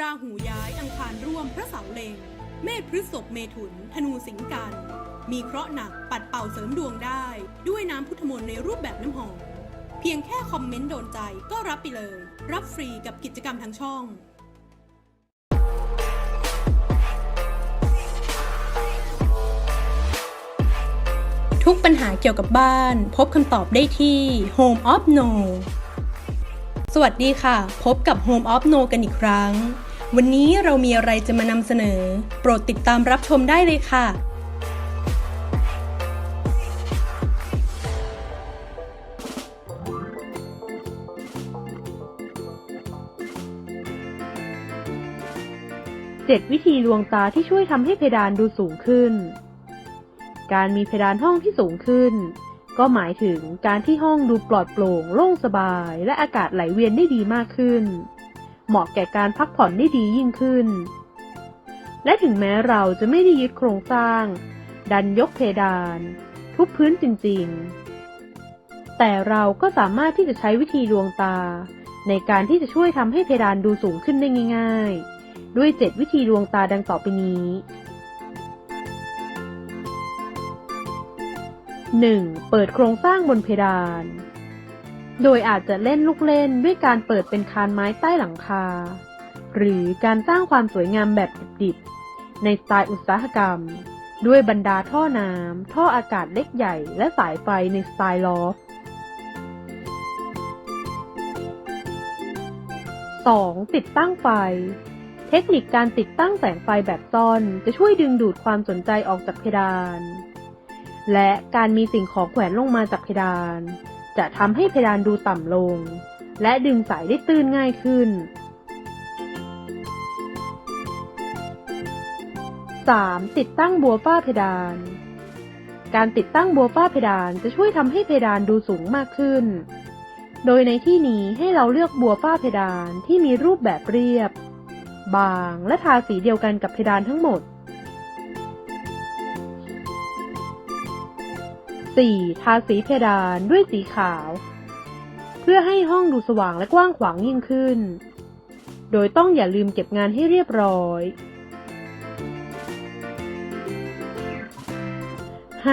ราหูย้ายอังคารร่วมพระเสาเลงเมษพฤษภเมถุน ธนูสิงกัน มีเคราะห์หนักปัดเป่าเสริมดวงได้ ด้วยน้ำพุทธมนต์ในรูปแบบน้ำหอม เพียงแค่คอมเมนต์โดนใจก็รับไปเลย รับฟรีกับกิจกรรมทางช่องทุกปัญหาเกี่ยวกับบ้าน พบคำตอบได้ที่ Home of No สวัสดีค่ะ พบกับ Home of No กันอีกครั้ง วันนี้เรามีอะไรจะมานำเสนอ โปรดติดตามรับชมได้เลยค่ะ7วิธีลวงตาที่ช่วยทำให้เพดานดูสูงขึ้น การมีเพดานห้องที่สูงขึ้น ก็หมายถึงการที่ห้องดูปลอดโปร่ง โล่งสบาย และอากาศไหลเวียนได้ดีมากขึ้น เหมาะแก่การพักผ่อนได้ดียิ่งขึ้น และถึงแม้เราจะไม่ได้ยึดโครงสร้าง ดันยกเพดาน ทุบพื้นจริงๆ แต่เราก็สามารถที่จะใช้วิธีลวงตา ในการที่จะช่วยทำให้เพดานดูสูงขึ้นได้ง่าย ๆ ด้วย7วิธีลวงตาดังต่อไปนี้ 1. เปิดโครงสร้างบนเพดาน โดยอาจจะเล่นลูกเล่นด้วยการเปิดเป็นคานไม้ใต้หลังคา หรือการสร้างความสวยงามแบบดิบๆในสไตล์อุตสาหกรรม ด้วยบรรดาท่อน้ำ ท่ออากาศเล็กใหญ่และสายไฟในสไตล์ลอฟ 2. ติดตั้งไฟ เทคนิคการติดตั้งแสงไฟแบบซ่อนจะช่วยดึงดูดความสนใจออกจากเพดาน และการมีสิ่งของแขวนลงมาจากเพดาน จะทำให้เพดานดูต่ำลง และดึงสายได้ตื้นง่ายขึ้น 3. ติดตั้งบัวฝ้าเพดาน การติดตั้งบัวฝ้าเพดานจะช่วยทำให้เพดานดูสูงมากขึ้น โดยในที่นี้ให้เราเลือกบัวฝ้าเพดานที่มีรูปแบบเรียบ บางและทาสีเดียวกันกับเพดานทั้งหมด 4. ทาสีเพดานด้วยสีขาว เพื่อให้ห้องดูสว่างและกว้างขวางยิ่งขึ้น โดยต้องอย่าลืมเก็บงานให้เรียบร้อย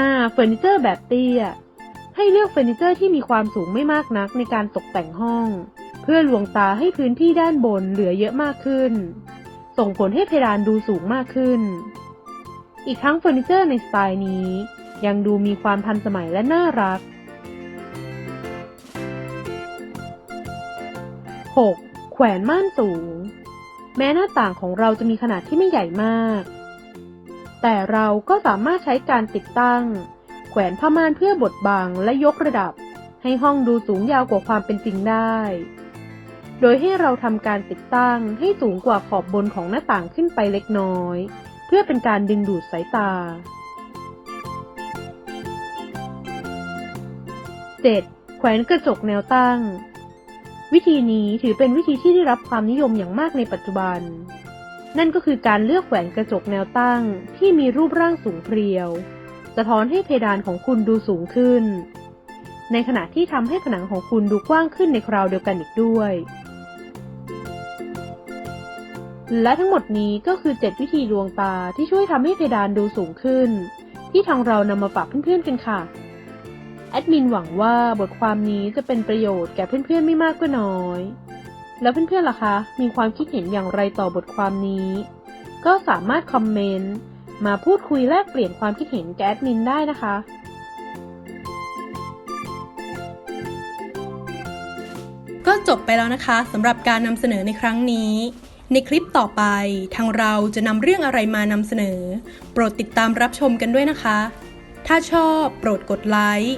5. เฟอร์นิเจอร์แบบเตี้ย ให้เลือกเฟอร์นิเจอร์ที่มีความสูงไม่มากนักในการตกแต่งห้อง เพื่อลวงตาให้พื้นที่ด้านบนเหลือเยอะมากขึ้น ส่งผลให้เพดานดูสูงมากขึ้น อีกทั้งเฟอร์นิเจอร์ในสไตล์นี้ ยังดูมีความทันสมัยและน่ารัก 6. แขวนม่านสูง แม้หน้าต่างของเราจะมีขนาดที่ไม่ใหญ่มาก แต่เราก็สามารถใช้การติดตั้ง แขวนผ้าม่านเพื่อบดบังและยกระดับ ให้ห้องดูสูงยาวกว่าความเป็นจริงได้ โดยให้เราทำการติดตั้งให้สูงกว่าขอบบนของหน้าต่างขึ้นไปเล็กน้อย เพื่อเป็นการดึงดูดสายตา 7. แขวนกระจกแนวตั้ง วิธีนี้ถือเป็นวิธีที่ได้รับความนิยมอย่างมากในปัจจุบัน นั่นก็คือการเลือกแขวนกระจกแนวตั้งที่มีรูปร่างสูงเพรียว สะท้อนให้เพดานของคุณดูสูงขึ้น ในขณะที่ทำให้ผนังของคุณดูกว้างขึ้นในคราวเดียวกันอีกด้วย และทั้งหมดนี้ก็คือ 7 วิธีลวงตาที่ช่วยทำให้เพดานดูสูงขึ้น ที่ทางเรานำมาฝากเพื่อนๆกันค่ะ แอดมินหวังว่าบทความนี้จะเป็นประโยชน์แก่เพื่อนๆไม่มากก็น้อย แล้วเพื่อนๆล่ะคะ มีความคิดเห็นอย่างไรต่อบทความนี้ ก็สามารถคอมเมนต์มาพูดคุยแลกเปลี่ยนความคิดเห็นแกบแอดมินได้นะคะก็จบไปแล้วนะคะสำหรับการนำเสนอในครั้งนี้ ในคลิปต่อไปทางเราจะนำเรื่องอะไรมานำเสนอ โปรดติดตามรับชมกันด้วยนะคะ ถ้าชอบโปรดกดไลค์